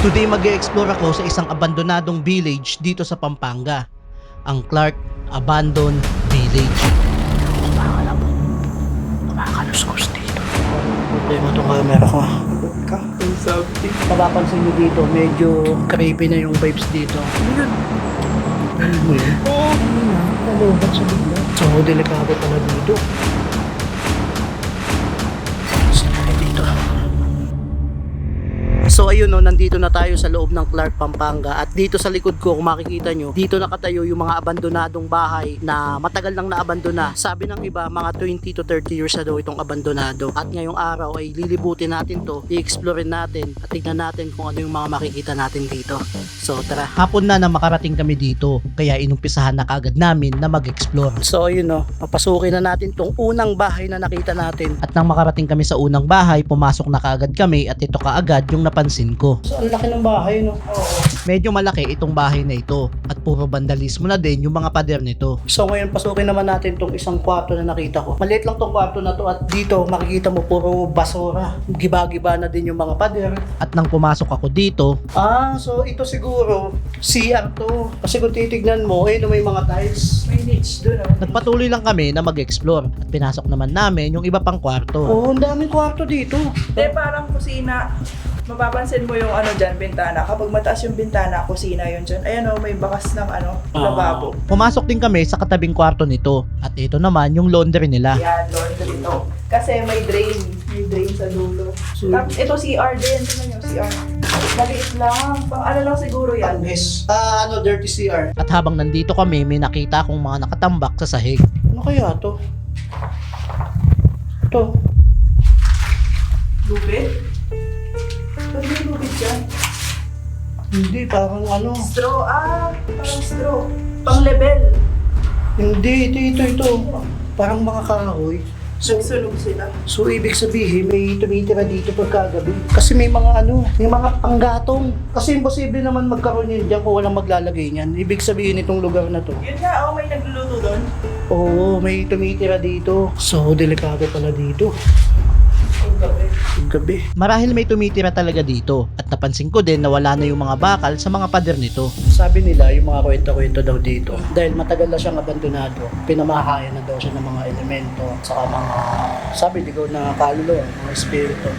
Today mag explore ako sa isang abandonadong village dito sa Pampanga. Ang Clark Abandoned Village. Kumakaluskos dito. Problema itong camera ko. Ka, something. Mapapansin nyo dito, medyo creepy na yung vibes dito. Ano yun? Ano mo yun? Oo. Nalobat sa bigla. So, delikado pala dito. So ayun no, nandito na tayo sa loob ng Clark, Pampanga at dito sa likod ko kung makikita nyo, dito nakatayo yung mga abandonadong bahay na matagal nang naabandona. Sabi ng iba, mga 20 to 30 years na daw itong abandonado. At ngayong araw ay lilibutin natin to, i-explore natin at tignan natin kung ano yung mga makikita natin dito. So tara. Hapon na na makarating kami dito, kaya inumpisahan na kagad namin na mag-explore. So ayun no, papasukin na natin tong unang bahay na nakita natin. At nang makarating kami sa unang bahay, pumasok na kaagad kami at ito kaagad yung napansin ko. So ang laki ng bahay no. Medyo malaki itong bahay na ito at puro vandalismo na din yung mga pader nito. So ngayon pasukin naman natin tong isang kwarto na nakita ko. Maliit lang tong kwarto na to at dito makikita mo puro basura. Giba-giba na din yung mga pader. At nang pumasok ako dito, ah so ito siguro CR to. Kasi kung titignan mo, eh may mga tiles. May niche doon ah. Nagpatuloy lang kami na mag-explore at pinasok naman namin yung iba pang kwarto. Oo, ang daming kwarto dito. Hindi, parang kusina. Mapapansin mo yung ano dyan, bintana. Kapag mataas yung bintana, kusina yun dyan. Ayan o, may bakas ng ano, lababo. Pumasok din kami sa katabing kwarto nito at ito naman yung laundry nila. Yan, laundry to. Kasi may drain. May drain sa dulo. So- Tapos ito CR din. Tingnan nyo, CR. Maliit lang. Pang ano lang siguro yan. Yes. Ah, ano, dirty CR. At habang nandito kami, may nakita akong mga nakatambak sa sahig. Ano kaya to? To. Lubid? Ba't may lubid dyan? Hindi, parang ano. Straw. Ah, parang straw. Pang level. Hindi, ito, ito, ito. Parang mga kahoy. So, Nagsunog sila. so ibig sabihin, may tumitira dito pagkagabi. Kasi may mga ano, may mga panggatong. Kasi imposible naman magkaroon yun dyan kung walang maglalagay niyan. Ibig sabihin itong lugar na to. Yun nga, oh, may nagluluto doon. Oo, may tumitira dito. So, delikado pala dito. Gabi. Marahil may tumitira talaga dito at napansin ko din na wala na yung mga bakal sa mga pader nito. Sabi nila yung mga kwento-kwento daw dito dahil matagal na siyang abandonado, pinamahayan na daw siya ng mga elemento saka mga sabi ligaw na kaluluwa, mga espiritu.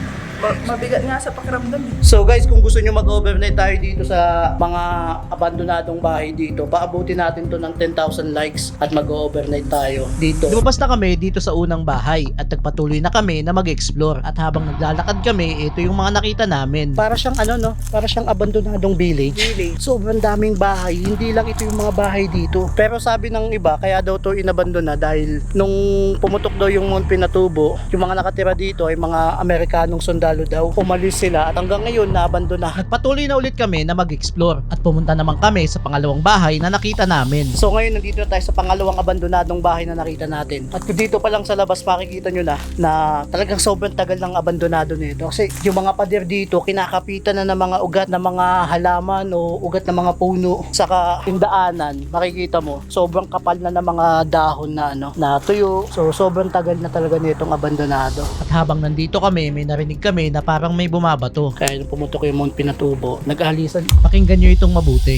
Ma- mabigat nga sa pakiramdam eh. So guys, kung gusto nyo mag-overnight tayo dito sa mga abandonadong bahay dito, paabutin natin to ng 10,000 likes at mag-overnight tayo dito. Lumabas na kami dito sa unang bahay at nagpatuloy na kami na mag-explore at habang naglalakad kami, ito yung mga nakita namin. Para siyang ano no, para siyang abandonadong village. Village. Sobrang daming bahay, hindi lang ito yung mga bahay dito. Pero sabi ng iba, kaya daw to inabandona dahil nung pumutok daw yung Mount Pinatubo, yung mga nakatira dito ay mga Amerikanong sundalo daw. Umalis sila at hanggang ngayon naabandona. Nagpatuloy na ulit kami na mag-explore at pumunta naman kami sa pangalawang bahay na nakita namin. So ngayon nandito na tayo sa pangalawang abandonadong bahay na nakita natin. At dito pa lang sa labas makikita nyo na na talagang sobrang tagal ng abandonado nito. Kasi yung mga pader dito kinakapitan na ng mga ugat ng mga halaman o ugat ng mga puno. Saka yung daanan, makikita mo, sobrang kapal na ng mga dahon na ano, na tuyo. So sobrang tagal na talaga nitong abandonado. At habang nandito kami, may narinig kami na parang may bumabato. Kaya nung pumutok yung Mount Pinatubo, nag-ahalisan. Pakinggan nyo itong mabuti.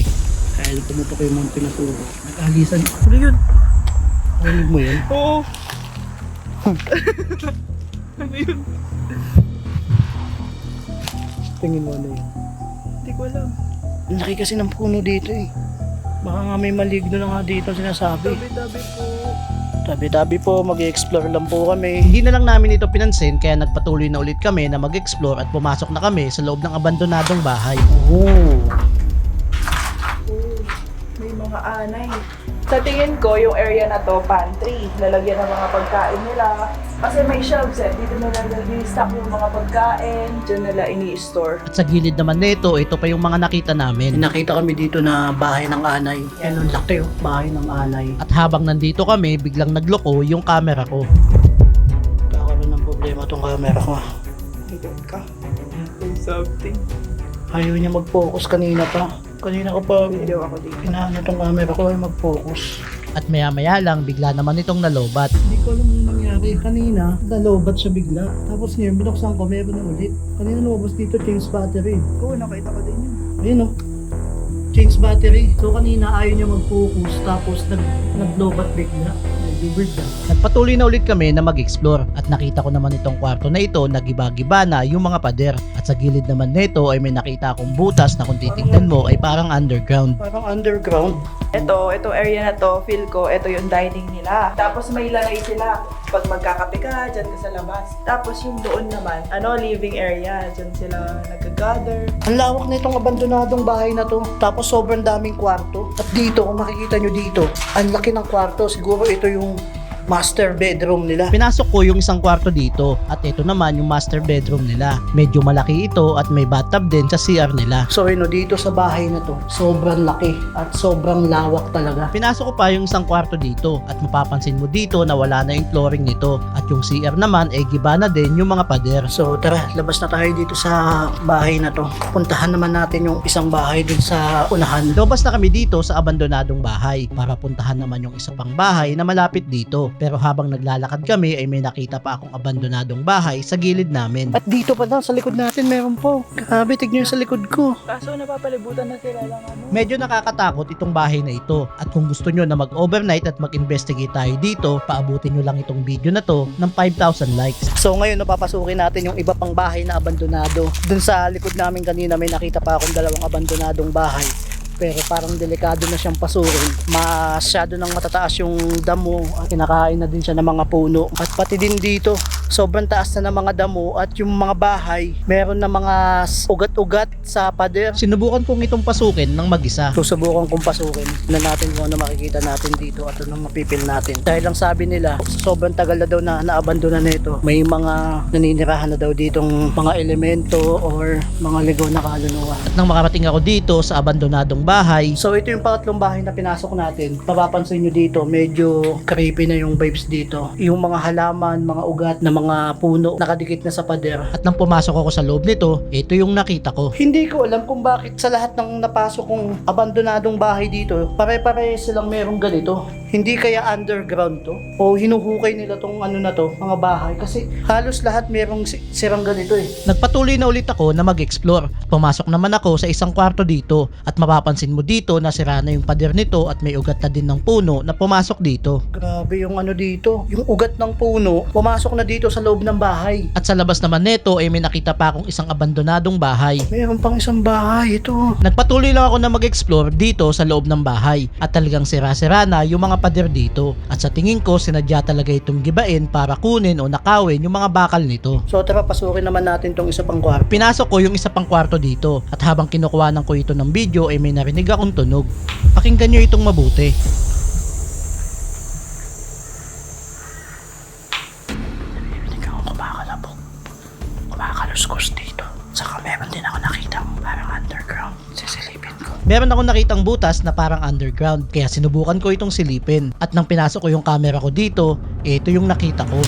Kaya nung pumutok yung Mount Pinatubo, nag-ahalisan. Ano yun? Narinig mo yun? Oo. ano yun? Tingin mo ano yun? Hindi ko alam. Ang laki kasi ng puno dito eh. Baka nga may maligno na nga dito ang sinasabi. Tabi-tabi po. Tabi-tabi po, mag-explore lang po kami. Hindi na lang namin ito pinansin kaya nagpatuloy na ulit kami na mag-explore at pumasok na kami sa loob ng abandonadong bahay. Oh. Oo. May mga anay. Sa tingin ko, yung area na to, pantry. Lalagyan ng mga pagkain nila. Kasi may shelves eh. Dito nila nag-stock yung mga pagkain. Diyan nila ini-store. At sa gilid naman nito, ito pa yung mga nakita namin. Nakita kami dito na bahay ng anay. Yan ang laki oh, bahay ng anay. At habang nandito kami, biglang nagloko yung camera ko. Kakaroon ng problema tong camera ko. Higit ka. Something. Ayaw niya mag-focus kanina pa. Kanina ko pa Video ako dito. Inaano tong camera ko ay mag-focus. At maya maya lang bigla naman itong nalobat. Hindi ko alam yung nangyari. Kanina, nalobat siya bigla. Tapos ngayon, binuksan ko, meron na ulit. Kanina lumabas dito, change battery. Oo, nakita ko din yun. Ayun o. Change battery. So kanina ayaw niya mag-focus tapos nag nag-lobat bigla. Nag-bird na. Nagpatuloy na ulit kami na mag-explore at nakita ko naman itong kwarto na ito na giba-giba na yung mga pader. At sa gilid naman nito ay may nakita akong butas na kung titignan mo ay parang underground. Parang underground? Ito, itong area na to, feel ko, ito yung dining nila. Tapos may lalay sila. Pag magkakape ka, dyan ka sa labas. Tapos yung doon naman, ano, living area. Dyan sila nag-gather. Ang lawak na itong abandonadong bahay na to. Tapos sobrang daming kwarto. At dito, kung makikita nyo dito, ang laki ng kwarto. Siguro ito yung master bedroom nila. Pinasok ko yung isang kwarto dito at ito naman yung master bedroom nila. Medyo malaki ito at may bathtub din sa CR nila. So yun, dito sa bahay na to, sobrang laki at sobrang lawak talaga. Pinasok ko pa yung isang kwarto dito at mapapansin mo dito na wala na yung flooring nito at yung CR naman ay giba na din yung mga pader. So tara, labas na tayo dito sa bahay na to. Puntahan naman natin yung isang bahay dun sa unahan. Labas na kami dito sa abandonadong bahay para puntahan naman yung isa pang bahay na malapit dito. Pero habang naglalakad kami ay may nakita pa akong abandonadong bahay sa gilid namin. At dito pa lang sa likod natin meron po. Grabe, tignan sa likod ko. Kaso napapalibutan na sila lang ano. Medyo nakakatakot itong bahay na ito at kung gusto nyo na mag-overnight at mag-investigate tayo dito, paabutin nyo lang itong video na to ng 5,000 likes. So ngayon napapasukin natin yung iba pang bahay na abandonado. Dun sa likod namin kanina may nakita pa akong dalawang abandonadong bahay pero parang delikado na siyang pasukin. Masyado nang matataas yung damo at kinakain na din siya ng mga puno. At pati din dito, sobrang taas na ng mga damo at yung mga bahay, meron na mga ugat-ugat sa pader. Sinubukan kong itong pasukin ng mag-isa. Susubukan kong pasukin na natin kung ano makikita natin dito at ano mapipil natin. Dahil lang sabi nila, sobrang tagal na daw na naabandona na ito. May mga naninirahan na daw ditong mga elemento or mga ligaw na kaluluwa. At nang makarating ako dito sa abandonadong bahay. So ito yung pangatlong bahay na pinasok natin. Papapansin nyo dito, medyo creepy na yung vibes dito. Yung mga halaman, mga ugat na mga puno nakadikit na sa pader. At nang pumasok ako sa loob nito, ito yung nakita ko. Hindi ko alam kung bakit sa lahat ng napasok kong abandonadong bahay dito, pare-pare silang merong ganito. Hindi kaya underground to? O hinuhukay nila tong ano na to, mga bahay? Kasi halos lahat merong si- sirang ganito eh. Nagpatuloy na ulit ako na mag-explore. Pumasok naman ako sa isang kwarto dito at mapapansin mo dito na sira na yung pader nito at may ugat na din ng puno na pumasok dito. Grabe yung ano dito. Yung ugat ng puno, pumasok na dito sa loob ng bahay. At sa labas naman nito ay may nakita pa akong isang abandonadong bahay. Mayroon pang isang bahay ito. Nagpatuloy lang ako na mag-explore dito sa loob ng bahay at talagang sira-sira na yung mga pader dito. At sa tingin ko sinadya talaga itong gibain para kunin o nakawin yung mga bakal nito. So tara pasukin naman natin tong isa pang kwarto. Pinasok ko yung isa pang kwarto dito at habang kinukuhanan ko ito ng video ay may narinig akong tunog. Pakinggan nyo itong mabuti. Narinig ako kumakalabog. Kumakaluskos dito. Meron ako nakitang butas na parang underground. Kaya sinubukan ko itong silipin. At nang pinasok ko yung camera ko dito, ito yung nakita ko.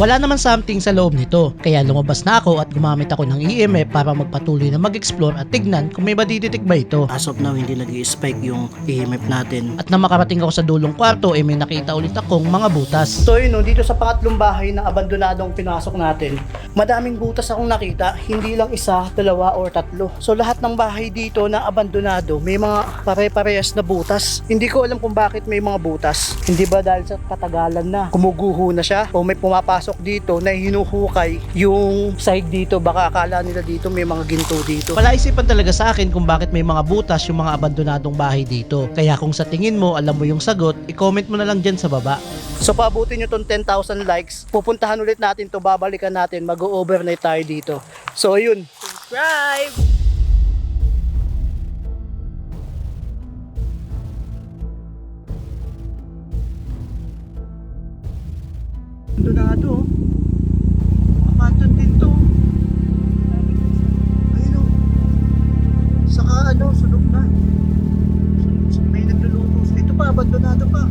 Wala naman something sa loob nito, kaya lumabas na ako at gumamit ako ng EMF para magpatuloy na mag-explore at tignan kung may madidetect ba ito. As of now, hindi nag spike yung EMF natin. At nang makarating ako sa dulong kwarto, eh may nakita ulit akong mga butas. So yun, no, dito sa pangatlong bahay na abandonadong pinasok natin, madaming butas akong nakita, hindi lang isa, dalawa, or tatlo. So lahat ng bahay dito na abandonado, may mga pare-parehas na butas. Hindi ko alam kung bakit may mga butas. Hindi ba dahil sa katagalan na kumuguho na siya o may pumapasok dito na hinuhukay yung side dito baka akala nila dito may mga ginto dito. Wala isipan talaga sa akin kung bakit may mga butas yung mga abandonadong bahay dito. Kaya kung sa tingin mo alam mo yung sagot, i-comment mo na lang dyan sa baba. So paabutin nyo tong 10,000 likes, pupuntahan ulit natin to, babalikan natin, mag-overnight tayo dito. So yun, Subscribe! abandonado. Oh. Abandon din to. Ayun o. Saka ano, sunog na. May nagluluto. Ito pa, abandonado pa.